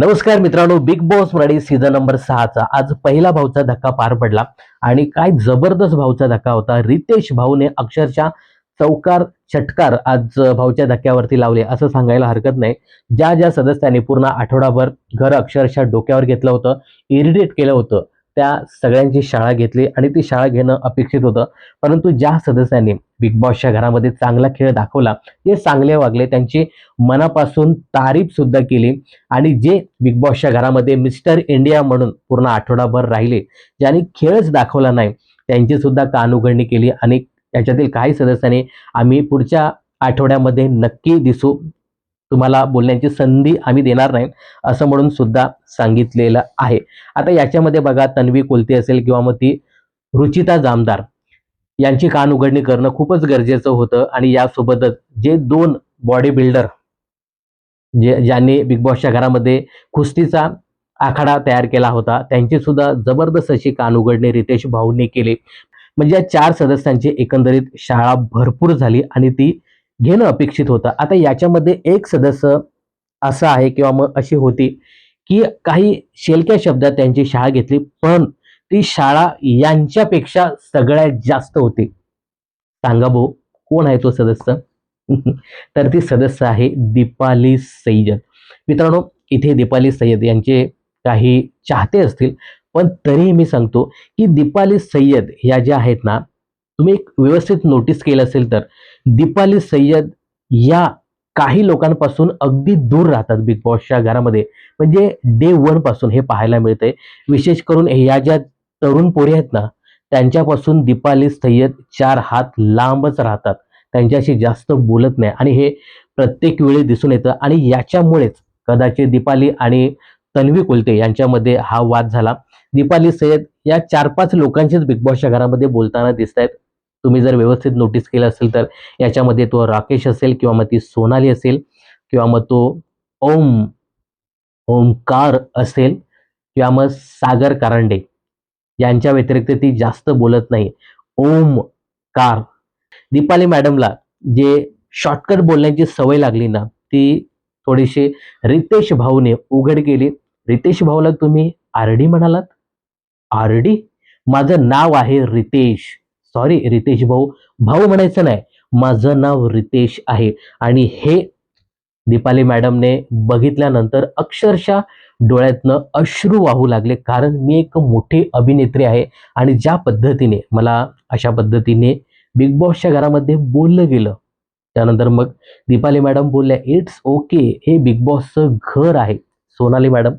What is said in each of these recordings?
नमस्कार मित्रांनो Bigg Boss Marathi season number सहाचा आज पहिला भाऊचा धक्का पार पडला आणि काय जबरदस्त भाऊचा धक्का होता. रितेश भाऊने अक्षरशः चौकार षटकार आज भाऊच्या धक्क्यावरती लावले असं सांगायला हरकत नाही. ज्या ज्या सदस्यांनी पूर्ण आठवडाभर घर अक्षरशः डोक्यावर घेतलं होतं इरिटेट केलं होतं त्या सगळ्यांची शाळा घेतली आणि ती शाळा घेणं अपेक्षित होतं. परंतु ज्या सदस्यांनी बिग बॉसच्या घरामध्ये चांगला खेळ दाखवला जे चांगले वागले त्यांची मनापासून तारीफ सुद्धा केली आणि जे बिग बॉसच्या घरामध्ये मिस्टर इंडिया म्हणून पूर्ण आठवडाभर राहिले ज्यांनी खेळच दाखवला नाही त्यांची सुद्धा कानउघडणी केली आणि त्याच्यातील काही सदस्यांनी आम्ही पुढच्या आठवड्यामध्ये नक्की दिसू तुम्हाला बोलण्याची संधी आम्ही देणार नाही असं म्हणून सुद्धा सांगितलेलं आहे. आता याच्यामध्ये बघा तन्वी कोलते असेल किंवा मग ती रुचिता जामदार यांची कान उघडणी करणं खूपच गरजेचं होतं आणि यासोबतच जे दोन बॉडी बिल्डर जे ज्यांनी बिग बॉसच्या घरामध्ये कुस्तीचा आखाडा तयार केला होता त्यांची सुद्धा जबरदस्त अशी कान उघडणी रितेश भाऊंनी केली. म्हणजे या चार सदस्यांची एकंदरीत शाळा भरपूर झाली आणि ती घेणं अपेक्षित होतं. आता याच्यामध्ये एक सदस्य असं आहे किंवा मग अशी होती की काही शेलक्या शब्दात त्यांची शाळा घेतली पण ती शाळा यांच्यापेक्षा सगळ्यात जास्त होती. सांगा भाऊ कोण आहे तो सदस्य? तर ती सदस्य आहे दीपाली सय्यद. मित्रांनो इथे दीपाली सय्यद यांचे काही चाहते असतील पण तरीही मी सांगतो की दीपाली सय्यद ह्या ज्या आहेत ना तुम्ही एक व्यवस्थित नोटीस केलं असेल तर दीपाली सय्यद या काही लोकांपासून अगदी दूर राहतात बिग बॉसच्या घरामध्ये. म्हणजे डे वनपासून हे पाहायला मिळतंय. विशेष करून ह्या ज्या तरुण पोरी आहेत ना त्यांच्यापासून दीपाली सय्यद चार हात लांबच राहतात. त्यांच्याशी जास्त बोलत नाही. आणि हे प्रत्येक वेळी दिसून येतं. आणि याच्यामुळेच कदाचित दीपाली आणि तन्वी कुलते यांच्यामध्ये हा वाद झाला. दीपाली सय्यद या चार पाच लोकांचेच बिग बॉसच्या घरामध्ये बोलताना दिसत आहेत तुम्ही जर व्यवस्थित नोटीस केलं असेल तर याच्यामध्ये तो राकेश असेल किंवा मग ती सोनाली असेल किंवा मग तो ओम ओमकार असेल किंवा मग सागर कारंडे यांच्या व्यतिरिक्त ती जास्त बोलत नाही. ओम कार. दीपाली मॅडमला जे शॉर्टकट बोलण्याची सवय लागली ना ती थोडीशी रितेश भाऊने उघड केली. रितेश भाऊला तुम्ही आरडी म्हणालात? आरडी माझं नाव आहे रितेश. सॉरी रितेश भाऊ. भाऊ म्हणायचं नाही. माझं नाव रितेश आहे. आणि हे दीपाली मॅडमने बघितल्यानंतर अक्षरशः डोळ्यातनं अश्रू वाहू लागले. कारण मी एक मोठी अभिनेत्री आहे आणि ज्या पद्धतीने मला अशा पद्धतीने बिग बॉसच्या घरामध्ये बोललं गेलं. त्यानंतर मग दीपाली मॅडम बोलल्या इट्स ओके हे बिग बॉसचं घर आहे. सोनाली मॅडम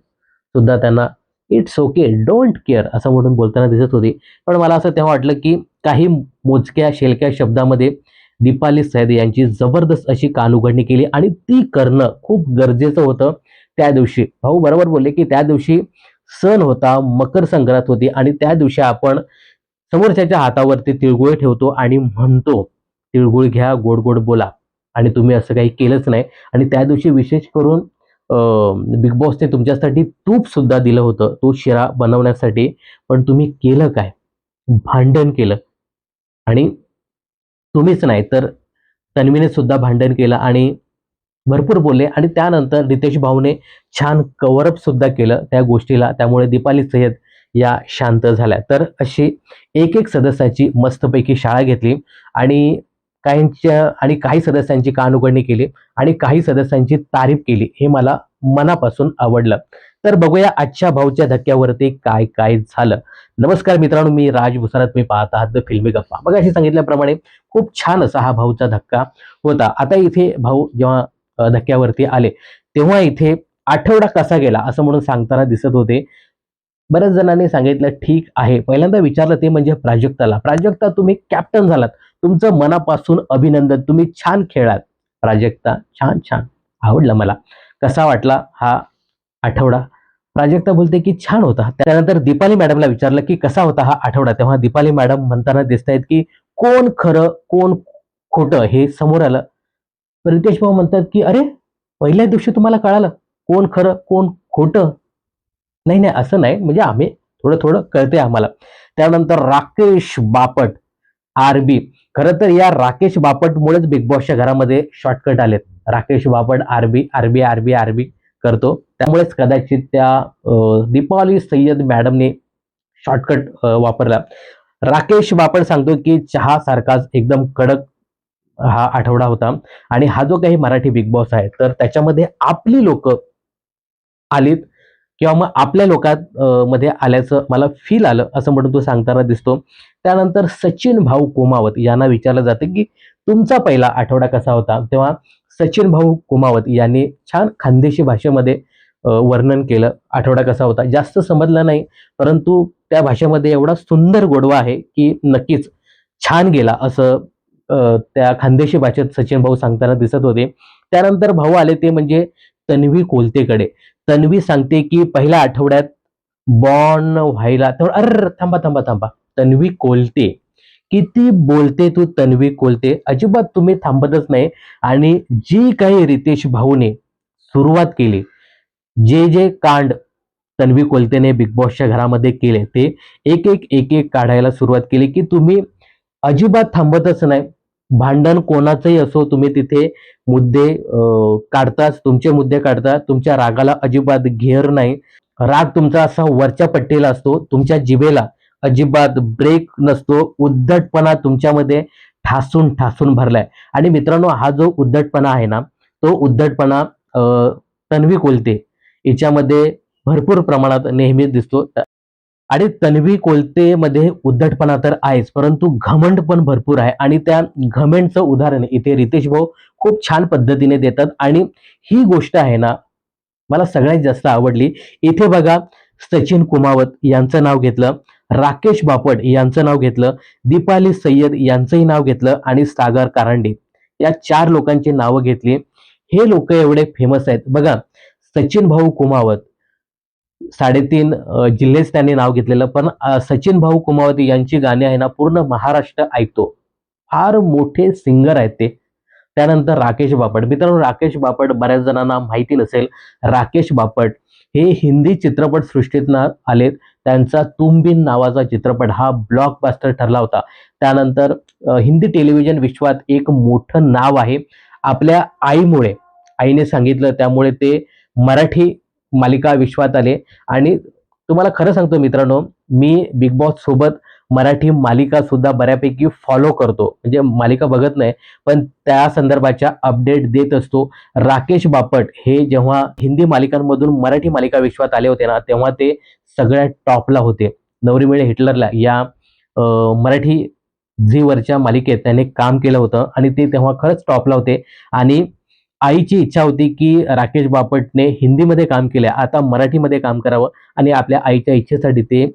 सुद्धा त्यांना इट्स ओके डोंट केअर असं म्हणून बोलताना दिसत होती. पण मला असं तेव्हा वाटलं की काही मोजक्या शेलक्या शब्दामध्ये दीपाली सैद यांची जबरदस्त अशी कानउघडणी केली आणि ती करणं खूप गरजेचं होतं त्या दिवशी. भाऊ बरोबर बोलले की त्या दिवशी सण होता मकर संक्रांत होती आणि त्या दिवशी आपण समोरच्याच्या हातावरती तिळगुळ ठेवतो आणि म्हणतो तिळगुळ घ्या गोड गोड बोला. आणि तुम्ही असं काही केलंच नाही. आणि त्या दिवशी विशेष करून बिग बॉसने तुमच्यासाठी तूप सुद्धा दिलं होतं. तो शिरा बनवण्यासाठी. पण तुम्ही केलं काय? भांडण केलं. आणि तुम्हीच नाही तर तन्वीने सुद्धा भांडण केलं आणि भरपूर बोलले. आणि त्यानंतर रितेश भाऊने छान कवरअप सुद्धा केलं त्या गोष्टीला. त्यामुळे दीपाली सय्यद या शांत झाल्या. तर अशी एक एक सदस्याची मस्तपैकी शाळा घेतली. आणि काहींच्या आणि काही सदस्यांची कानउघडणी केली आणि काही सदस्यांची तारीफ केली हे मला मनापासून आवडलं. तर बघूया आजच्या भाऊच्या धक्क्यावरती काय काय झालं. नमस्कार मित्रांनो मी राज मी पाहत आहात द फिल्मी गप्पा. बघा अशी सांगितल्याप्रमाणे खूप छान असा हा भाऊचा धक्का होता. आता इथे भाऊ जेव्हा धक्क्यावरती आले तेव्हा इथे आठवडा कसा गेला असं म्हणून सांगताना दिसत होते. बऱ्याच जणांनी सांगितलं ठीक आहे. पहिल्यांदा विचारलं ते म्हणजे प्राजक्ताला. प्राजक्ता तुम्ही कॅप्टन झालात. तुमचं मनापासून अभिनंदन. तुम्ही छान खेळात प्राजक्ता छान छान. आवडलं मला. कसा वाटला हा आठवडा? प्राजक्ता बोलते की छान होता. त्यानंतर दीपाली मॅडमला विचारलं की कसा होता हा आठवडा? तेव्हा दीपाली मॅडम म्हणताना दिसत आहेत की कोण खरं कोण खोटं हे समोर आलं. रितेश भाऊ म्हणतात की अरे पहिल्या दिवशी तुम्हाला कळालं. कोण खरं कोण खोटं. नाही नाही असं नाही. म्हणजे आम्ही थोडं थोडं कळते आम्हाला. त्यानंतर राकेश बापट आर बी. खरं तर या राकेश बापटमुळेच बिग बॉसच्या घरामध्ये शॉर्टकट आलेत. Rakesh Bapat RB RB RB RB करतो. त्यामुळेच कदाचित त्या दीपावली सय्यद मॅडमने शॉर्टकट वापरला. राकेश बापट सांगतो की चहा सारखाच एकदम कडक हा आठवडा होता. आणि हा जो काही मराठी बिग बॉस आहे तर त्याच्यामध्ये आपली लोक आलीत. किंवा मग आपल्या लोकात मध्ये आल्याचं मला फील आलं असं म्हणून तो सांगताना दिसतो. त्यानंतर सचिन भाऊ कुमावत यांना विचारलं जातं की तुमचा पहिला आठवडा कसा होता? तेव्हा सचिन भाऊ कुमावत यांनी छान खानदेशी भाषेमध्ये वर्णन केलं आठवडा कसा होता? जास्त समजला नाही परंतु त्या भाषेमध्ये एवढा सुंदर गोडवा आहे की नक्कीच छान गेला असं त्या खानदेशी भाषेत सचिन भाऊ सांगताना दिसत होते. त्यानंतर भाऊ आले ते म्हणजे तन्वी कोलतेकडे. तन्वी सांगते की पहिल्या आठवड्यात बॉर्न व्हायला तर अर थांबा थांबा थांबा. तन्वी कोलते. किती बोलते तू तन्वी कोलते? अजिबात तुम्ही थांबतच नाही. आणि जी काही रितेश भाऊने सुरुवात केली जे जे कांड तन्वी कोलतेने बिग बॉसच्या घरामध्ये केले ते एक एक एक एक काढायला सुरुवात केली की तुम्ही अजिबात थांबतच नाही. भांडण कोणाचंही असो तुम्ही तिथे मुद्दे काढताच तुमचे मुद्दे काढता तुमच्या रागाला अजिबात घेर नाही. राग तुमचा असा वरच्या पट्टीला असतो तुमच्या जिभेला अजिबात ब्रेक नसतो. उद्धटपणा तुमच्यामध्ये ठासून ठासून भरलाय. आणि मित्रांनो हा जो उद्धटपणा आहे ना तो उद्धटपणा तन्वी कोलते हिच्यामध्ये भरपूर प्रमाणात नेहमीच दिसतो. आणि तन्वी कोलतेमध्ये उद्धटपणा तर आहेच परंतु घमंड पण भरपूर आहे. आणि त्या घमेंडचं उदाहरण इथे रितेश भाऊ खूप छान पद्धतीने देतात. आणि ही गोष्ट आहे ना मला सगळ्यात जास्त आवडली. इथे बघा सचिन कुमावत यांचं नाव घेतलं राकेश बापट यांचं नाव घेतलं दीपाली सय्यद यांचंही नाव घेतलं आणि सागर कारंडे. या चार लोकांची नावं घेतली. हे लोक एवढे फेमस आहेत. बघा सचिन भाऊ कुमावत साडेतीन जिल्हेच त्यांनी नाव घेतलेलं. पण सचिन भाऊ कुमावती यांची गाणी आहे ना पूर्ण महाराष्ट्र ऐकतो. फार मोठे सिंगर आहेत ते. त्यानंतर राकेश बापट. मित्रांनो राकेश बापट बऱ्याच जणांना माहिती नसेल. राकेश बापट हे हिंदी चित्रपट सृष्टीत आलेत. त्यांचा तुंबिन नावाचा चित्रपट हा ब्लॉकबास्टर ठरला होता. त्यानंतर हिंदी टेलिव्हिजन विश्वात एक मोठं नाव आहे. आपल्या आईमुळे आईने सांगितलं त्यामुळे ते मराठी मालिका विश्वात आले. आणि तुम्हाला खरं सांगतो मित्रांनो मी बिग बॉस सोबत मराठी मालिका सुद्धा बऱ्यापैकी फॉलो करतो. म्हणजे मालिका बघत नाही पण त्या संदर्भाच्या अपडेट देत असतो. राकेश बापट हे जेव्हा हिंदी मालिकांमधून मराठी मालिका विश्वात आले होते ना तेव्हा ते सगळ्यात टॉपला होते. नवरी मिळे हिटलरला या मराठी झीवरच्या मालिकेत त्याने काम केलं होतं. आणि ते तेव्हा खरंच टॉपला होते. आणि आईची इच्छा होती की राकेश बापटने हिंदीमध्ये काम केलं आता मराठीमध्ये काम करावं आणि आपल्या आईच्या इच्छेसाठी ते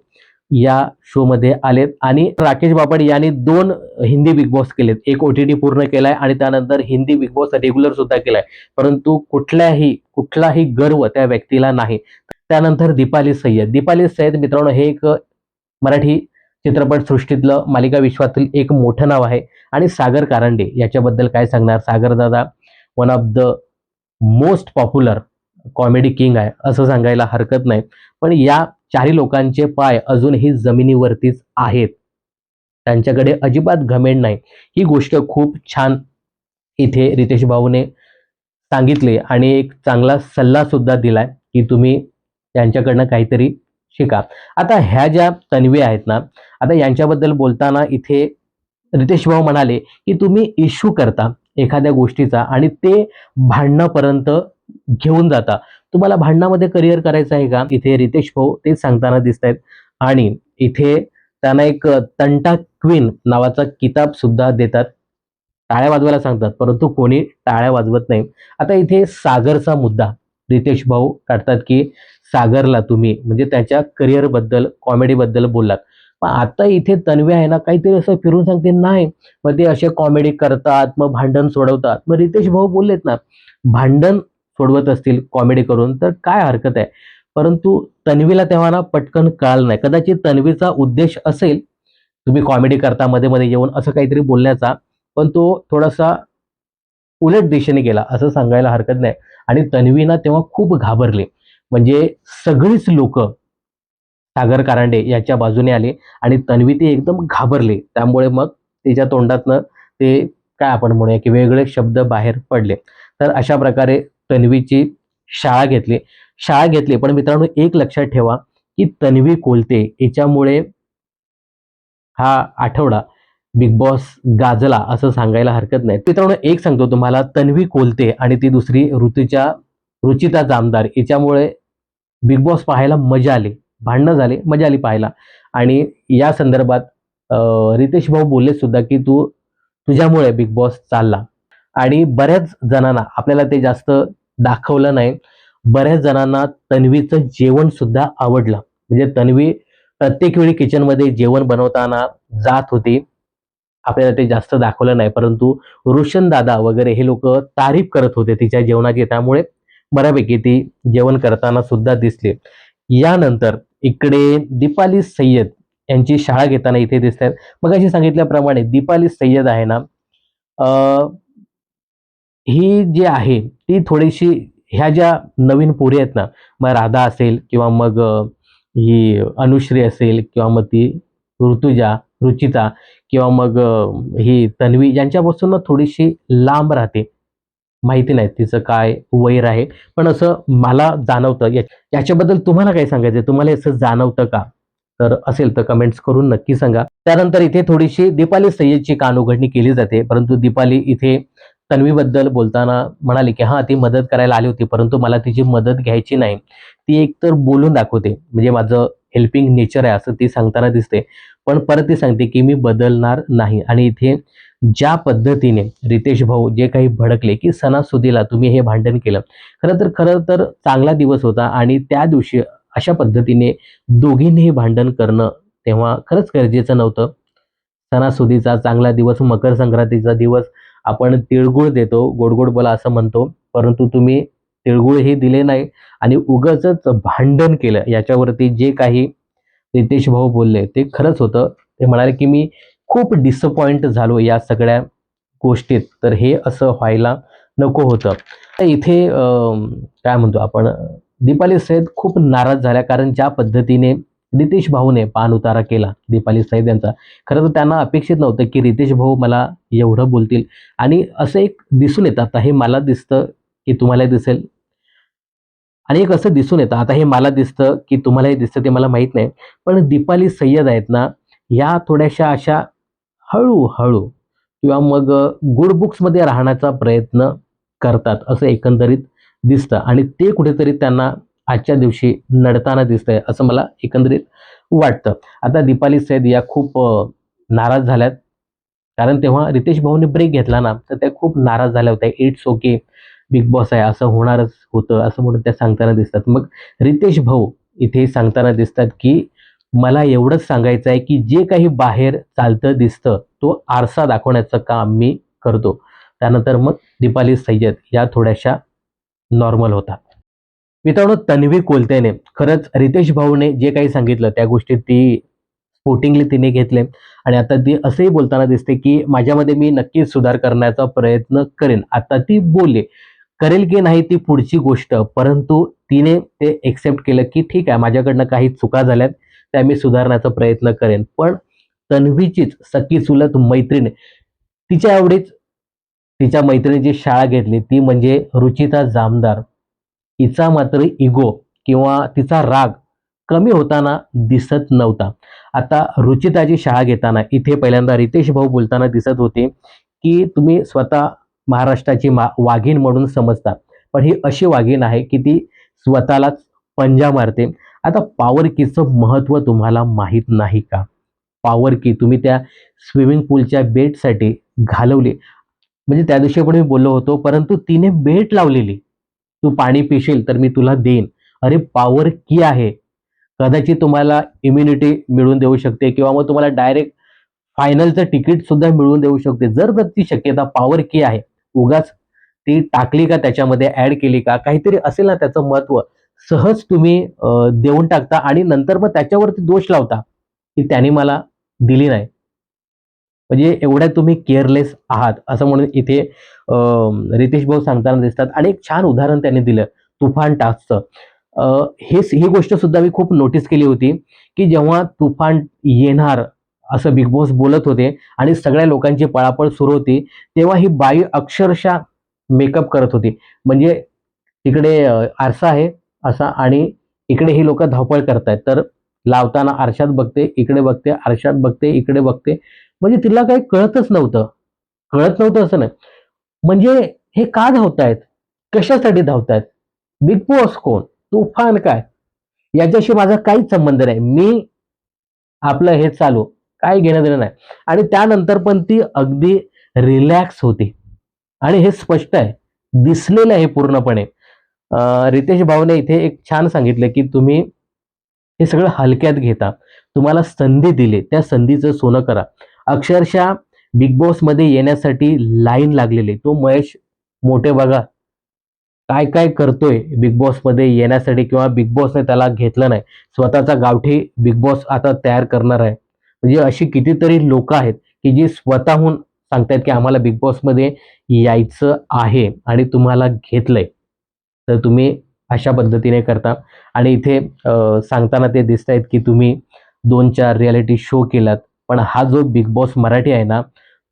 या शोमध्ये आलेत. आणि राकेश बापट यांनी दोन हिंदी बिग बॉस केलेत. एक ओ टी टी पूर्ण केलाय आणि त्यानंतर हिंदी बिग बॉस रेग्युलर सुद्धा केलाय. परंतु कुठल्याही कुठलाही गर्व त्या व्यक्तीला नाही. त्यानंतर दीपाली सय्यद. दीपाली सय्यद मित्रांनो हे एक मराठी चित्रपट सृष्टीतलं मालिका विश्वातील एक मोठं नाव आहे. आणि सागर कारंडे याच्याबद्दल काय सांगणार? सागर दादा one of the most popular comedy king आहे असं सांगायला हरकत नाही. पण या चारही लोकांचे पाय अजूनही जमिनीवरतीच आहेत. त्यांच्याकडे अजिबात घमेंड नाही. ही गोष्ट खूप छान इथे रितेश भाऊने सांगितले आणि एक चांगला सल्ला सुद्धा दिलाय की तुम्ही यांच्याकडनं काहीतरी शिका. आता ह्या ज्या तन्वी आहेत ना आता यांच्याबद्दल बोलताना इथे रितेश भाऊ म्हणाले की तुम्ही इश्यू करता. एखाद्या गोष्टीचा आणि ते भांडणापर्यंत घेऊन जाता. तुम्हाला भांडणामध्ये करिअर करायचं आहे का? इथे रितेश भाऊ ते सांगताना दिसत आहेत आणि इथे त्यांना एक तंटा क्वीन नावाचा किताब सुद्धा देतात. टाळ्या वाजवायला सांगतात परंतु कोणी टाळ्या वाजवत नाही. आता इथे सागरचा मुद्दा. रितेश भाऊ काढतात की सागरला तुम्ही म्हणजे त्याच्या करिअरबद्दल कॉमेडीबद्दल बोललात. पण आता इथे तन्वी आहे ना काहीतरी असं फिरून सांगते नाही. मग ते असे कॉमेडी करतात मग भांडण सोडवतात. मग रितेश भाऊ बोललेत ना भांडण सोडवत असतील कॉमेडी करून तर काय हरकत आहे? परंतु तन्वीला तेव्हा ना पटकन कळालं नाही. कदाचित तन्वीचा उद्देश असेल तुम्ही कॉमेडी करता मध्ये मध्ये येऊन असं काहीतरी बोलण्याचा. पण तो थोडासा उलट दिशेने गेला असं सांगायला हरकत नाही. आणि तन्वी ना तेव्हा खूप घाबरली. म्हणजे सगळीच लोक सागर कारंडे याच्या बाजूने आले आणि तन्वी ती एकदम घाबरली. त्यामुळे मग तिच्या तोंडातनं ते काय आपण म्हणूया की वेगळे शब्द बाहेर पडले. तर अशा प्रकारे तन्वीची शाळा घेतली. शाळा घेतली. पण मित्रांनो एक लक्षात ठेवा की तन्वी कोलते याच्यामुळे हा आठवडा बिग बॉस गाजला असं सांगायला हरकत नाही. मित्रांनो एक सांगतो तुम्हाला तन्वी कोलते आणि ती दुसरी ऋतूच्या रुचिता जामदार याच्यामुळे बिग बॉस पाहायला मजा आली. भांडणं झाले मजा आली पाहायला. आणि या संदर्भात रितेश भाऊ बोलले सुद्धा की तू तुझ्यामुळे बिग बॉस चालला. आणि बऱ्याच जणांना आपल्याला ते जास्त दाखवलं नाही बऱ्याच जणांना तन्वीचं जेवण सुद्धा आवडलं. म्हणजे तन्वी प्रत्येक वेळी किचनमध्ये जेवण बनवताना जात होती. आपल्याला ते जास्त दाखवलं नाही परंतु रोशन दादा वगैरे हे लोक तारीफ करत होते तिच्या जेवणाची त्यामुळे बऱ्यापैकी ती जेवण करताना सुद्धा दिसले. यानंतर इकडे दीपाली सय्यद यांची शाळा घेताना इथे दिसत आहेत मग अशी सांगितल्याप्रमाणे दीपाली सय्यद आहे ना ही जी आहे ती थोडीशी ह्या ज्या नवीन पोरी आहेत ना मग राधा असेल किंवा मग ही अनुश्री असेल किंवा मग ती ऋतुजा रुचिता किंवा मग ही तन्वी यांच्यापासून ना थोडीशी लांब राहते. माहिती नाही तिचं काय वैर आहे. पण असं मला जाणवतं या- याच्याबद्दल तुम्हाला काय सांगायचं तुम्हाला असं जाणवतं का? तर असेल तर कमेंट्स करून नक्की सांगा. त्यानंतर इथे थोडीशी दीपाली सय्यदची कान उघडणी केली जाते. परंतु दीपाली इथे तन्वीबद्दल बोलताना म्हणाली की हां ती मदत करायला आली होती परंतु मला तिची मदत घ्यायची नाही. ती एकतर बोलून दाखवते म्हणजे माझं हेल्पिंग नेचर आहे असं ती सांगताना दिसते. पण परत ती सांगते की मी बदलणार नाही. आणि इथे ज्या पद्धतीने रितेश भाऊ जे काही भडकले की सणासुदीला तुम्ही हे भांडण केलं. खरं तर खरं तर चांगला दिवस होता आणि त्या दिवशी अशा पद्धतीने दोघींनीही भांडण करणं तेव्हा खरंच गरजेचं नव्हतं. सणासुदीचा चांगला दिवस मकर संक्रांतीचा दिवस आपण तिळगुळ देतो गोड गोड बोला असं म्हणतो परंतु तुम्ही तिळगुळही दिले नाही आणि उगच भांडण केलं. याच्यावरती जे काही रितेश भाऊ बोलले ते खरंच होतं. ते म्हणाले की मी खूप डिसअपॉइंट झालो या सगळ्या गोष्टीत. तर हे असं व्हायला नको होतं. तर इथे काय म्हणतो आपण दीपाली सैद खूप नाराज झाल्या कारण ज्या पद्धतीने रितेश भाऊने पान उतारा केला दीपाली सैद यांचा. खरं तर त्यांना अपेक्षित नव्हतं की रितेश भाऊ मला एवढं बोलतील. आणि असं एक दिसून येतं आता हे मला दिसतं की तुम्हाला दिसेल. आणि एक असं दिसून येतं आता हे मला दिसतं की तुम्हालाही दिसतं ते मला माहीत नाही. पण दीपाली सय्यद आहेत ना या थोड्याशा अशा हळूहळू किंवा मग गुड बुक्समध्ये राहण्याचा प्रयत्न करतात असं एकंदरीत दिसतं. आणि ते कुठेतरी त्यांना आजच्या दिवशी नडताना दिसतंय असं मला एकंदरीत वाटतं. आता दीपाली सैद या खूप नाराज झाल्यात. कारण तेव्हा रितेश भाऊने ब्रेक घेतला ना तर त्या खूप नाराज झाल्या होत्या. इट्स ओके बिग बॉस आहे असं होणारच होतं असं म्हणून त्या सांगताना दिसतात. मग रितेश भाऊ इथे सांगताना दिसतात की मला एवढंच सांगायचं आहे की जे काही बाहेर चालतं दिसतं तो आरसा दाखवण्याचं काम मी करतो. त्यानंतर मग दीपाली सय्यद या थोड्याशा नॉर्मल होतात. मित्रांनो तन्वी कोलतेने. खरंच रितेश भाऊने जे काही सांगितलं त्या गोष्टी ती स्पोर्टिंगली तिने घेतले. आणि आता ती असंही बोलताना दिसते की माझ्यामध्ये मी नक्कीच सुधार करण्याचा प्रयत्न करेन. आता ती बोलले करेल की नाही ती पुढची गोष्ट? परंतु तिने ते एक्सेप्ट केलं की ठीक आहे माझ्याकडनं काही चुका झाल्यात. त्या मी सुधारण्याचा प्रयत्न करेन. पण तन्वीचीच सखी चुलत मैत्रीण तिच्या एवढीच तिच्या मैत्रिणीची शाळा घेतली. ती म्हणजे रुचिता जामदार. हिचा मात्र इगो किंवा तिचा राग कमी होताना दिसत नव्हता. आता रुचिताची शाळा घेताना इथे पहिल्यांदा रितेश भाऊ बोलताना दिसत होते की तुम्ही स्वतः महाराष्ट्राची मा वाघीण म्हणून समजता. पण ही अशी वाघीण आहे की ती स्वतःलाच पंजा मारते. आता पॉवर कीचं महत्त्व तुम्हाला माहीत नाही का? पॉवर की तुम्ही त्या स्विमिंग पूलच्या बेटसाठी घालवली. म्हणजे त्या दिवशी पण मी बोललो होतो परंतु तिने बेट लावलेली. तू पाणी पिशील तर मी तुला देईन. अरे पॉवर की आहे. कदाचित तुम्हाला इम्युनिटी मिळवून देऊ शकते किंवा मग तुम्हाला डायरेक्ट फायनलचं तिकीट सुद्धा मिळवून देऊ शकते. जर तर ती शक्यता पॉवर की आहे. उगाच ती टाकली का त्याच्यामध्ये ऍड केली का? काहीतरी असेल ना त्याचं महत्त्व. सहज तुम्ही देऊन टाकता आणि नंतर मग त्याच्यावरती दोष लावता की त्याने मला दिली नाही. म्हणजे एवढ्या तुम्ही केअरलेस आहात असं म्हणून इथे रितेश भाऊ सांगताना दिसतात. आणि एक छान उदाहरण त्यांनी दिलं तुफान टास्कचं. हे ही गोष्ट सुद्धा मी खूप नोटीस केली होती की जेव्हा तुफान येणार असं बिग बॉस बोलत होते आणि सगळ्या लोकांची पळापळ सुरू होती तेव्हा ही बाई अक्षरशः मेकअप करत होती. म्हणजे तिकडे आरसा आहे असा आणि इकडे ही लोक धावपळ करतायत. तर लावताना आरशात बघते इकडे बघते आरशात बघते इकडे बघते. म्हणजे तिला काही कळतच नव्हतं. कळत नव्हतं असं नाही. म्हणजे हे का धावतायत? कशासाठी धावतायत? बिग बॉस कोण? तुफान काय? याच्याशी माझा काहीच संबंध नाही. मी आपलं हे चालू काय घेणं देणं नाही. आणि त्यानंतर पण ती अगदी रिलॅक्स होती. आणि हे स्पष्ट आहे. दिसलेलं आहे पूर्णपणे. रितेश भाऊने इथे एक छान सांगितलं की तुम्ही हे सगळं हलक्यात घेता. तुम्हाला संधी दिली त्या संधीचं सोनं करा. अक्षरशः बिग बॉसमध्ये येण्यासाठी लाईन लागलेली तो महेश मोठे बघा. काय काय करतोय बिग बॉसमध्ये येण्यासाठी किंवा बिग बॉसने त्याला घेतलं नाही. स्वतःचा गावठी बिग बॉस आता तयार करणार आहे. म्हणजे अशी कितीतरी लोक आहेत की जी स्वतःहून सांगतायत की आम्हाला बिग बॉसमध्ये यायचं आहे आणि तुम्हाला घेतलंय. तर तुम्ही अशा पद्धतीने करता. आणि इथे सांगताना ते दिसत आहेत की तुम्ही दोन चार रियालिटी शो केलात. पण हा जो बिग बॉस मराठी आहे ना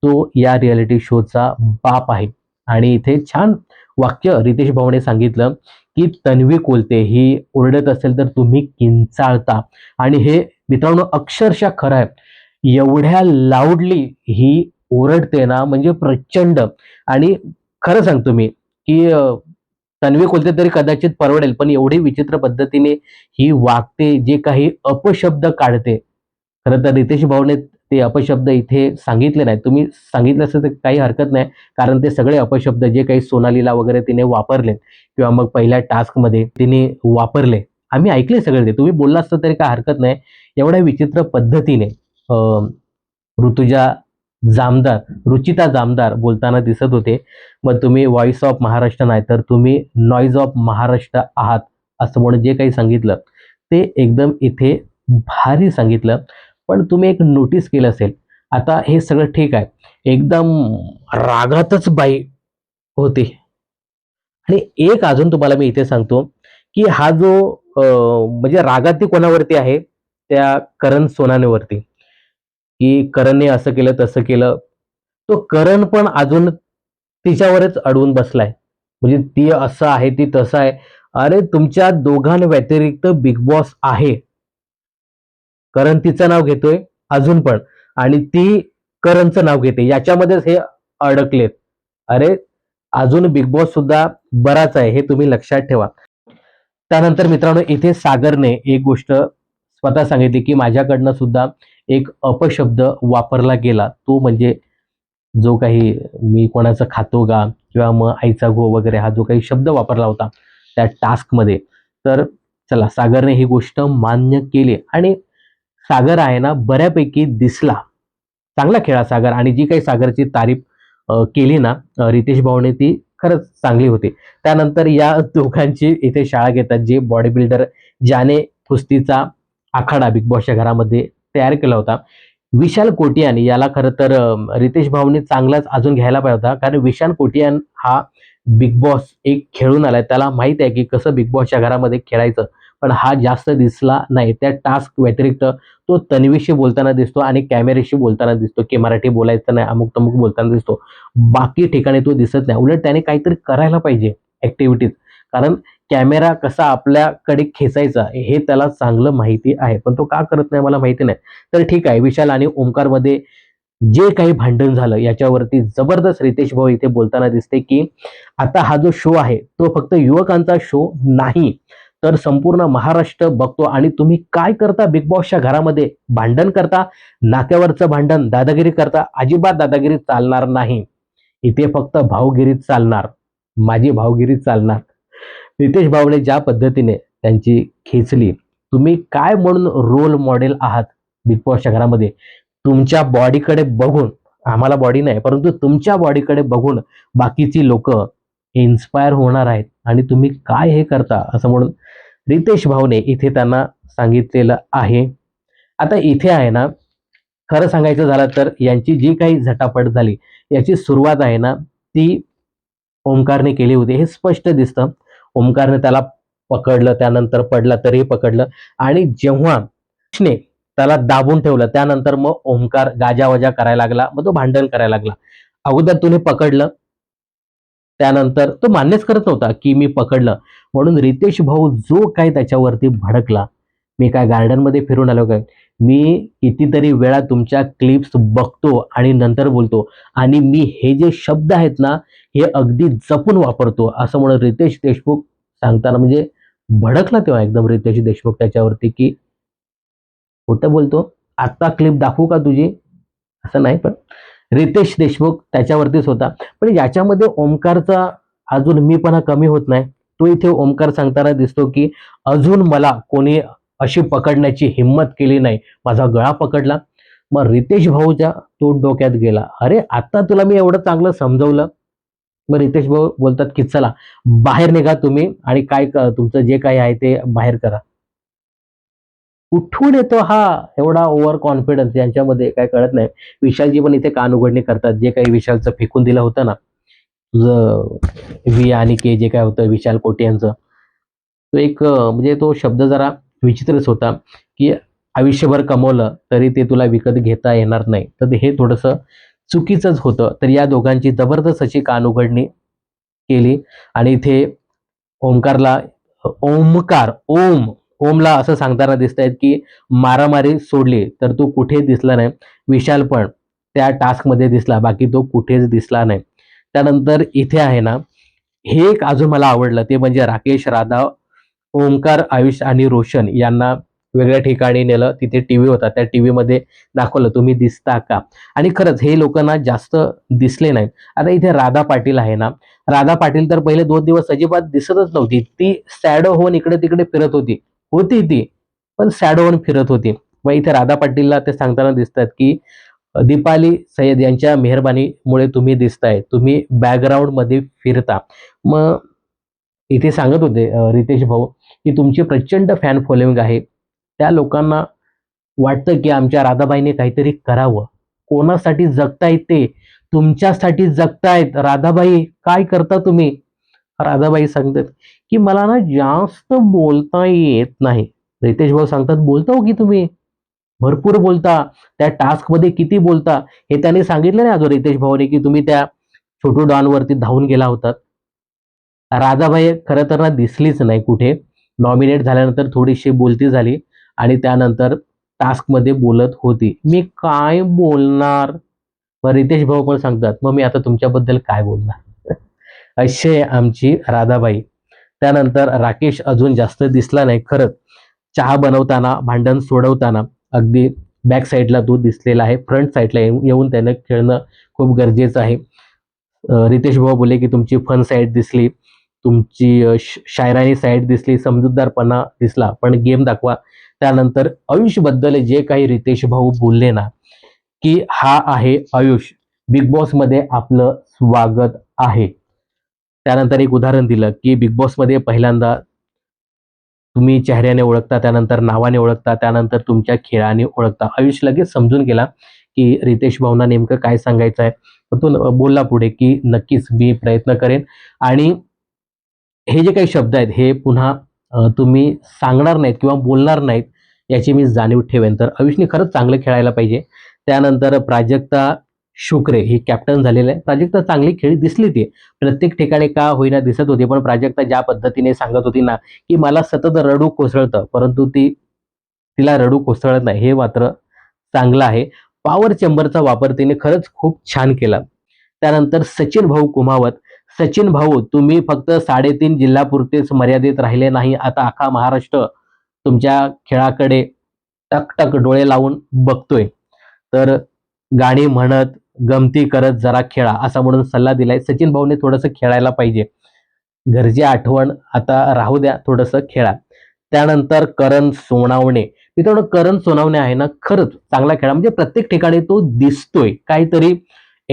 तो या रियालिटी शोचा बाप आहे. आणि इथे छान वाक्य रितेश भाऊने सांगितलं की तन्वी कोलते ही ओरडत असेल तर तुम्ही किंचाळता. आणि हे मित्रांनो अक्षरशः खरं आहे. एवढ्या लाऊडली ही ओरडते ना म्हणजे प्रचंड. आणि खरं सांगतो मी की तन्वी कोलते तरी कदाचित परवडेल पण एवढी विचित्र पद्धतीने ही वागते जे काही अपशब्द काढते. खरं तर रितेश भाऊने ते अपशब्द इथे सांगितले नाही तुम्ही सांगितलं असं तर काही हरकत नाही कारण ते सगळे अपशब्द जे काही सोनालीला वगैरे तिने वापरले किंवा मग पहिल्या टास्कमध्ये तिने वापरले. आम्ही ऐकले सगळे ते. तुम्ही बोलला असतं तरी काय हरकत नाही. एवढ्या विचित्र पद्धतीने ऋतुजा जामदार रुचिता जामदार बोलताना दिसत होते. मग तुम्ही व्हॉइस ऑफ महाराष्ट्र नाही तर तुम्ही नॉईज ऑफ महाराष्ट्र आहात असं म्हणून जे काही सांगितलं ते एकदम इथे भारी सांगितलं. पण तुम्ही एक नोटीस केलं असेल. आता हे सगळं ठीक आहे. एकदम रागातच बाई होती. आणि एक अजून तुम्हाला मी इथे सांगतो की हा जो म्हणजे रागात ती कोणावरती आहे? त्या करण सोनानेवरती. की करणने असं केलं तसं केलं. तो करण पण अजून तिच्यावरच अडवून बसलाय. म्हणजे ती असं आहे ती तसं आहे. अरे तुमच्या दोघांव्यतिरिक्त बिग बॉस आहे. करण तिचं नाव घेतोय अजून पण. आणि ती करणचं नाव घेते. याच्यामध्येच हे अडकलेत. अरे अजून बिग बॉस सुद्धा बराच आहे हे तुम्ही लक्षात ठेवा. त्यानंतर मित्रांनो इथे सागरने एक गोष्ट स्वतः सांगितली की माझ्याकडनं सुद्धा एक अपशब्द वापरला गेला. तो म्हणजे जो काही मी कोणाचं खातो गा किंवा मग आईचा गो वगैरे हा जो काही शब्द वापरला होता त्या टास्कमध्ये तर चला सागरने ही गोष्ट मान्य केली आणि सागर आहे ना बऱ्यापैकी दिसला. चांगला खेळा सागर आणि जी काही सागरची तारीफ केली ना रितेश भाऊने ती खरंच चांगली होती. त्यानंतर या दोघांची इथे शाळा घेतात जे बॉडी बिल्डर ज्याने कुस्तीचा आखाडा बिग बॉसच्या घरामध्ये तयार केला होता. विशाल कोटियान याला खरं तर रितेश भाऊने चांगलाच अजून घ्यायला पाहिजे होता. कारण विशाल कोटियान हा बिग बॉस एक खेळून आलाय. त्याला माहीत आहे की कसं बिग बॉसच्या घरामध्ये खेळायचं. पण हा जास्त दिसला नाही. त्या टास्क व्यतिरिक्त तो तन्वीशी बोलताना दिसतो आणि कॅमेरेशी बोलताना दिसतो. की मराठी बोलायचं नाही अमुक तमुक बोलताना दिसतो. बाकी ठिकाणी तो दिसत नाही. उलट त्याने काहीतरी करायला पाहिजे ऍक्टिव्हिटीज कारण कॅमेरा कसा आपल्याकडे खेचायचा हे त्याला चांगलं माहिती आहे. पण तो का करत नाही मला माहिती नाही. तर ठीक आहे विशाल आणि ओंकारमध्ये जे काही भांडण झालं याच्यावरती जबरदस्त रितेश भाऊ इथे बोलताना दिसते की आता हा जो शो आहे तो फक्त युवकांचा शो नाही. तर संपूर्ण महाराष्ट्र बघतो आणि तुम्ही काय करता? बिग बॉसच्या घरामध्ये भांडण करता? नात्यावरचं भांडण दादागिरी करता? अजिबात दादागिरी चालणार नाही. इथे फक्त भावगिरी चालणार. माझी भावगिरी चालणार. रितेश भावने ज्या पद्धतीने त्यांची खेचली तुम्ही काय म्हणून रोल मॉडेल आहात बिग बॉसच्या घरामध्ये? तुमच्या बॉडीकडे बघून आम्हाला बॉडी नाही परंतु तुमच्या बॉडीकडे बघून बाकीची लोक इन्स्पायर होणार आहेत. आणि तुम्ही काय हे करता असं म्हणून रितेश भाऊने इथे त्यांना सांगितलेलं आहे. आता इथे आहे ना खरं सांगायचं झालं तर यांची जी काही झटापट झाली याची सुरुवात आहे ना ती ओंकारने केली होती. हे स्पष्ट दिसतं. ओंकारने त्याला पकडलं त्यानंतर पडला तरीही पकडलं. आणि जेव्हा कृष्णे त्याला दाबून ठेवलं त्यानंतर मग ओंकार गाजावाजा करायला लागला मग तो भांडण करायला लागला. अगोदर तुने पकडलं त्यानंतर तो मान्यच करत नव्हता की मी पकडलं. म्हणून रितेश भाऊ जो काय त्याच्यावरती भडकला मी काय गार्डनमध्ये फिरून आलो काय? मी कितीतरी वेळा तुमच्या क्लिप्स बघतो आणि नंतर बोलतो आणि मी हे जे शब्द आहेत ना हे अगदी जपून वापरतो. असं म्हणून रितेश देशमुख सांगताना म्हणजे भडकला तेव्हा एकदम रितेश देशमुख त्याच्यावरती की होतं बोलतो. आत्ता क्लिप दाखवू का तुझी? असं नाही पण रितेश देशमुख त्याच्यावरतीच होता. पण याच्यामध्ये ओमकारचा अजून मीपणा कमी होत नाही. तो इथे ओमकार सांगताना दिसतो की अजून मला कोणी अशी पकडण्याची हिंमत केली नाही. माझा गळा पकडला. मग रितेश भाऊच्या तो डोक्यात गेला. अरे आता तुला मी एवढं चांगलं समजवलं? मग रितेश भाऊ बोलतात की चला बाहेर निघा तुम्ही आणि काय तुमचं जे काही आहे ते बाहेर करा. उठून येतो हा एवढा ओव्हर कॉन्फिडन्स यांच्यामध्ये काय कळत नाही. विशालजी पण इथे कान उघडणी करतात. जे काही विशालचं फेकून दिलं होतं ना तुझं व्ही आणि के जे काय होतं विशाल कोटे यांचं तो एक म्हणजे तो शब्द जरा विचित्रच होता की आयुष्यभर कमवलं तरी ते तुला विकत घेता येणार नाही. तर हे थोडंसं चुकीचंच होतं. तर या दोघांची जबरदस्त अशी कान उघडणी केली आणि इथे ओंकारला ओमकार ओम ओमला असं सांगताना दिसत आहेत की मारामारी सोडली तर तो कुठे दिसला नाही. विशाल पण त्या टास्कमध्ये दिसला बाकी तो कुठेच दिसला नाही. त्यानंतर इथे आहे ना हे एक अजून मला आवडलं. ते म्हणजे राकेश राधा ओमकार आयुष आणि रोशन यांना वेगळ्या ठिकाणी नेलं. तिथे टी व्ही होता. त्या टी व्हीमध्ये दाखवलं तुम्ही दिसता का? आणि खरंच हे लोकांना जास्त दिसले नाहीत. आता इथे राधा पाटील आहे ना. राधा पाटील तर पहिले दोन दिवस अजिबात दिसतच नव्हती. ती सॅडो होऊन इकडे तिकडे फिरत होती. होती ती पण सॅडो होऊन फिरत होती. मग इथे राधा पाटीलला ते सांगताना दिसतात की दीपाली सय्यद यांच्या मेहरबानीमुळे तुम्ही दिसताय. तुम्ही बॅकग्राऊंडमध्ये फिरता. मग इथे सांगत होते रितेश भाऊ की तुमची प्रचंड फॅन फॉलोईंग आहे. त्या लोकांना वाटतं की आमच्या राधाबाईने काहीतरी करावं. कोणासाठी जगतायत ते? तुमच्यासाठी जगतायत. राधाबाई काय करता तुम्ही? राधाबाई सांगतात की मला ना जास्त बोलता येत नाही. रितेश भाऊ सांगतात बोलता हो की तुम्ही? भरपूर बोलता. त्या टास्कमध्ये किती बोलता? हे त्यांनी सांगितलं नाही अजून रितेश भाऊने की तुम्ही त्या छोटू डॉनवरती धावून गेला होतात. राधाबाई खरं तर ना दिसलीच नाही कुठे. नॉमिनेट झाल्यानंतर थोडीशी बोलती झाली आणि त्यानंतर टास्कमध्ये बोलत होती. मी काय बोलणार? मग रितेश भाऊ पण सांगतात मग मी आता तुमच्याबद्दल काय बोलणार? अशी आहे आमची राधाबाई. त्यानंतर राकेश अजून जास्त दिसला नाही खरंच. चहा बनवताना भांडण सोडवताना अगदी बॅक साईडला तो दिसलेला आहे फ्रंट साईडला येऊन येऊन त्यानं खेळणं खूप गरजेचं आहे. रितेश भाऊ बोलले की तुमची फन साईड दिसली. तुमची श- शायरानी साईड दिसली समजूतदारपणा दिसला पण गेम दाखवा. त्यानंतर आयुषबद्दल जे काही रितेश भाऊ बोलले ना की हा आहे आयुष. बिग बॉसमध्ये आपलं स्वागत आहे. त्यानंतर एक उदाहरण दिलं की बिग बॉसमध्ये पहिल्यांदा तुम्ही चेहऱ्याने ओळखता त्यानंतर नावाने ओळखता त्यानंतर तुमच्या खेळाने ओळखता. आयुष लगेच समजून गेला की रितेश भाऊना नेमकं काय सांगायचं आहे तो बोलला पुढे की नक्कीच मी प्रयत्न करेन. आणि हे जे काही शब्द आहेत हे पुन्हा तुम्ही सांगणार नाहीत किंवा बोलणार नाहीत याची मी जाणीव ठेवेन. तर अविष्णी खरंच चांगलं खेळायला पाहिजे. त्यानंतर प्राजक्ता शुक्रे ही कॅप्टन झालेलं आहे प्राजक्ता चांगली खेळी दिसली ती. प्रत्येक ठिकाणी का होईना दिसत होती पण प्राजक्ता ज्या पद्धतीने सांगत होती ना की मला सतत रडू कोसळतं परंतु ती तिला रडू कोसळत नाही. हे मात्र चांगलं आहे. पॉवर चेंबरचा वापर तिने खरंच खूप छान केला. त्यानंतर सचिन भाऊ कुमावत सचिन भाऊ तुम्ही फक्त साडेतीन जिल्ह्यापुरतेच मर्यादित राहिले नाही. आता अख्खा महाराष्ट्र तुमच्या खेळाकडे टकटक डोळे लावून बघतोय. तर गाणी म्हणत गमती करत जरा खेळा असा म्हणून सल्ला दिलाय. सचिन भाऊने थोडंसं खेळायला पाहिजे. घरची आठवण आता राहू द्या थोडंसं खेळा. त्यानंतर करण सोनावणे. मित्रांनो करण सोनावणे आहे ना खरंच चांगला खेळा म्हणजे प्रत्येक ठिकाणी तो दिसतोय. काहीतरी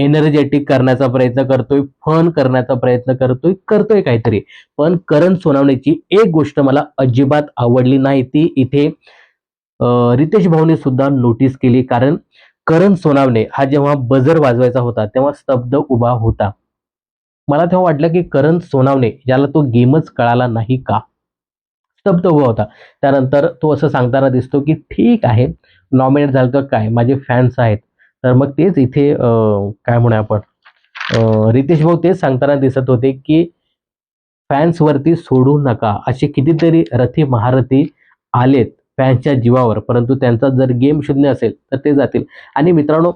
एनर्जेटिक करण्याचा प्रयत्न करतोय फन करण्याचा प्रयत्न करतोय करतोय काहीतरी. पण करण सोनावणेची एक गोष्ट मला अजिबात आवडली नाही ती इथे रितेश भाऊने सुद्धा नोटीस केली. कारण करण सोनावणे हा जेव्हा बजर वाजवायचा होता तेव्हा स्तब्ध उभा होता. मला तेव्हा वाटलं की करण सोनावणे याला तो गेमच कळाला नाही का? स्तब्ध उभा होता. त्यानंतर तो असं सांगताना दिसतो की ठीक आहे नॉमिनेट झालं तर काय? माझे फॅन्स आहेत. तर मग तेच इथे काय म्हणूया आपण? रितेश भाऊ तेच सांगताना दिसत होते की फॅन्सवरती सोडू नका. असे कितीतरी रथी महारथी आलेत फॅन्सच्या जीवावर. परंतु त्यांचा जर गेम शून्य असेल तर ते जातील. आणि मित्रांनो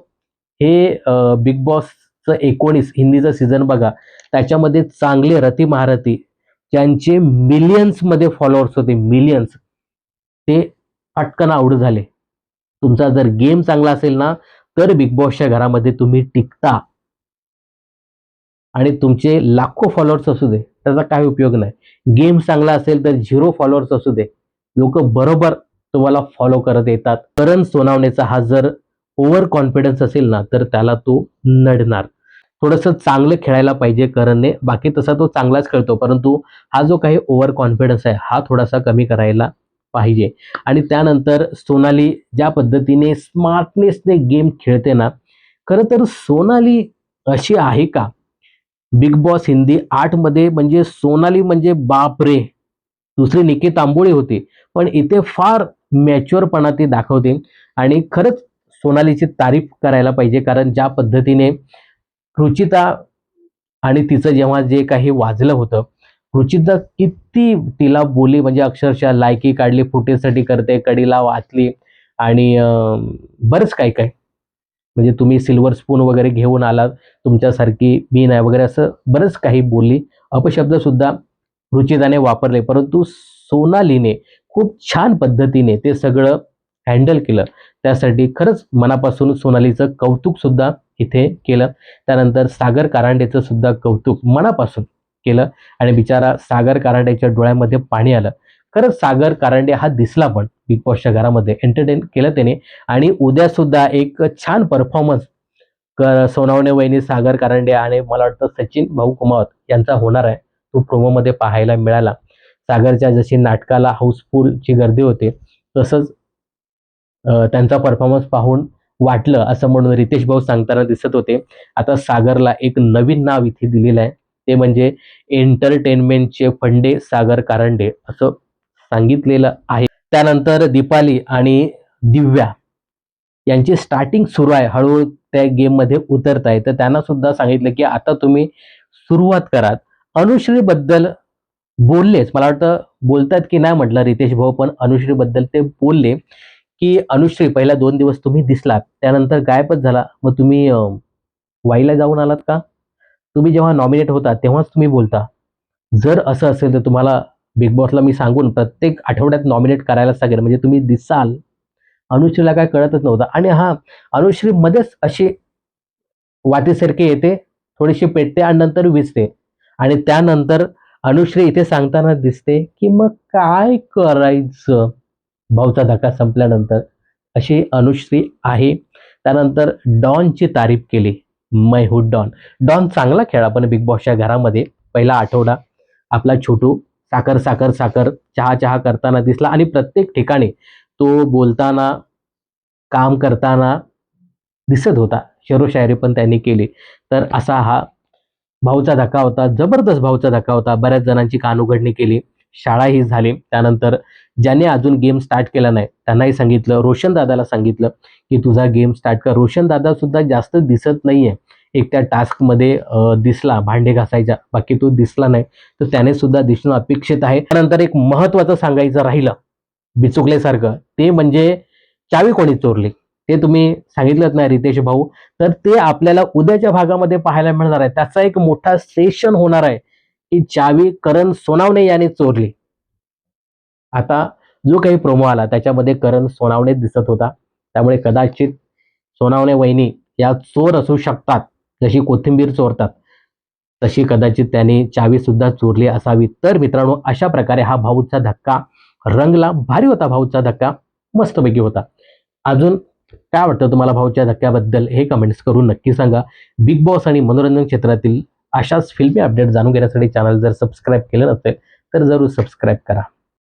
हे बिग बॉसचं एकोणीस हिंदीचं सीझन बघा. त्याच्यामध्ये चांगले रथी महारथी ज्यांचे मिलियन्समध्ये फॉलोअर्स होते मिलियन्स ते पटकन आवड झाले. तुमचा जर गेम चांगला असेल ना तर बिग बॉसच्या घरामध्ये तुम्ही टिकता. आणि तुमचे लाखो फॉलोअर्स असू दे त्याचा काही उपयोग नाही. गेम चांगला असेल तर झिरो फॉलोअर्स असू दे. लोक बरोबर तुम्हाला फॉलो करत येतात. करण सोनावणेचा हा जर ओव्हर कॉन्फिडन्स असेल ना तर त्याला तो नडणार. थोडंसं चांगलं खेळायला पाहिजे करणने. बाकी तसा तो चांगलाच खेळतो परंतु हा जो काही ओव्हर कॉन्फिडन्स आहे हा थोडासा कमी करायला पाहिजे. आणि त्यानंतर सोनाली ज्या पद्धतीने स्मार्टनेसने गेम खेळते ना खरं तर सोनाली अशी आहे का? बिग बॉस हिंदी आठमध्ये म्हणजे सोनाली म्हणजे बाप रे दुसरी निके तांबोळी होती पण इथे फार मॅच्युअरपणा ती दाखवते. आणि खरंच सोनालीची तारीफ करायला पाहिजे कारण ज्या पद्धतीने रुचिता आणि तिचं जेव्हा जे काही वाजलं होतं रुचिता किती तिला बोली म्हणजे अक्षरशः लायकी काढली फुटेजसाठी करते कडीला वाचली आणि बरंच काय काय म्हणजे तुम्ही सिल्वर स्पून वगैरे घेऊन आलात तुमच्यासारखी मी नाही वगैरे असं बरंच काही बोलली. अपशब्दसुद्धा रुचिताने वापरले परंतु सोनालीने खूप छान पद्धतीने ते सगळं हँडल केलं. त्यासाठी खरंच मनापासून सोनालीचं कौतुकसुद्धा इथे केलं. त्यानंतर सागर कारांडेचं सुद्धा कौतुक मनापासून. केलं आणि बिचारा सागर कारांडेच्या डोळ्यामध्ये पाणी आलं. खरंच सागर कारंडे हा दिसला पण बिग बॉसच्या घरामध्ये. एंटरटेन केलं त्याने आणि उद्या सुद्धा एक छान परफॉर्मन्स क सोनावणे वहिनी सागर कारंडे आणि मला वाटतं सचिन भाऊ कुमावत यांचा होणार आहे. तो प्रोमोमध्ये पाहायला मिळाला. सागरच्या जशी नाटकाला हाऊसफुलची गर्दी होते तसंच त्यांचा परफॉर्मन्स पाहून वाटलं असं म्हणून रितेश भाऊ सांगताना दिसत होते. आता सागरला एक नवीन नाव इथे दिलेलं आहे. ते म्हणजे एंटरटेनमेंटचे फंडे सागर कारंडे असं सांगितलेलं आहे. त्यानंतर दीपाली आणि दिव्या यांची स्टार्टिंग सुरू आहे. हळूहळू त्या गेममध्ये उतरत आहे. तर त्यांना सुद्धा सांगितलं की आता तुम्ही सुरुवात करात अनुश्रीबद्दल बोललेच. मला वाटतं बोलतात की नाही म्हटलं रितेश भाऊ पण अनुश्रीबद्दल ते बोलले की अनुश्री पहिला दोन दिवस तुम्ही दिसलात. त्यानंतर गायबच झाला. मग तुम्ही वाईला जाऊन आलात का? तुम्ही जेव्हा नॉमिनेट होता तेव्हाच तुम्ही बोलता. जर असं असेल तर तुम्हाला बिग बॉसला मी सांगून प्रत्येक आठवड्यात नॉमिनेट करायला सांगेल म्हणजे तुम्ही दिसाल. अनुश्रीला काय कळतच नव्हतं. आणि हा अनुश्री मध्येच अशी वाटेसारखी येते थोडीशी पेटते आणि नंतर विजते आणि त्यानंतर अनुश्री इथे सांगताना दिसते की मग काय करायचं? भाऊचा धक्का संपल्यानंतर अशी अनुश्री आहे. त्यानंतर डॉनची तारीफ केली. मै हू डॉन. डॉन चांगला खेळा पण बिग बॉसच्या घरामध्ये पहिला आठवडा आपला छोटू साखर साखर साखर चहा चहा करताना दिसला आणि प्रत्येक ठिकाणी तो बोलताना काम करताना दिसत होता. शेरोशायरी पण त्यांनी केली. तर असा हा भाऊचा धक्का होता जबरदस्त भाऊचा धक्का होता. बऱ्याच जणांची कानउघडणी केली. शाळा ही झाली. त्यानंतर ज्याने अजून गेम स्टार्ट केला नाही त्यांनाही सांगितलं रोशन दादाला सांगितलं की तुझा गेम स्टार्ट कर. रोशन दादा सुद्धा जास्त दिसत नाहीये. एक त्या टास्कमध्ये दिसला भांडे घासायच्या बाकी तो दिसला नाही. तर त्याने सुद्धा दिसणं अपेक्षित आहे. त्यानंतर एक महत्वाचं सांगायचं राहिलं बिचुकल्यासारखं ते म्हणजे चावी कोणी चोरली? ते तुम्ही सांगितलंच नाही रितेश भाऊ. तर ते आपल्याला उद्याच्या भागामध्ये पाहायला मिळणार आहे. त्याचा एक मोठा सेशन होणार आहे की चावी करण सोनावणे याने चोरली. आता जो काही प्रोमो आला त्याच्यामध्ये करण सोनावणे दिसत होता. त्यामुळे कदाचित सोनावणे वहिनी या चोर असू शकतात जशी कोथिंबीर चोरतात. तशी कदाचित त्यांनी चावी सुद्धा चोरली असावी. तर मित्रांनो अशा प्रकारे हा भाऊचा धक्का रंगला. भारी होता भाऊचा धक्का. मस्तपैकी होता. अजून काय वाटतं तुम्हाला भाऊच्या धक्क्याबद्दल? हे कमेंट्स करून नक्की सांगा. बिग बॉस आणि मनोरंजन क्षेत्रातील अशाच फिल्मी अपडेट जाणून घेण्यासाठी चॅनल जर सबस्क्राईब केलं नसेल तर जरूर सबस्क्राईब करा.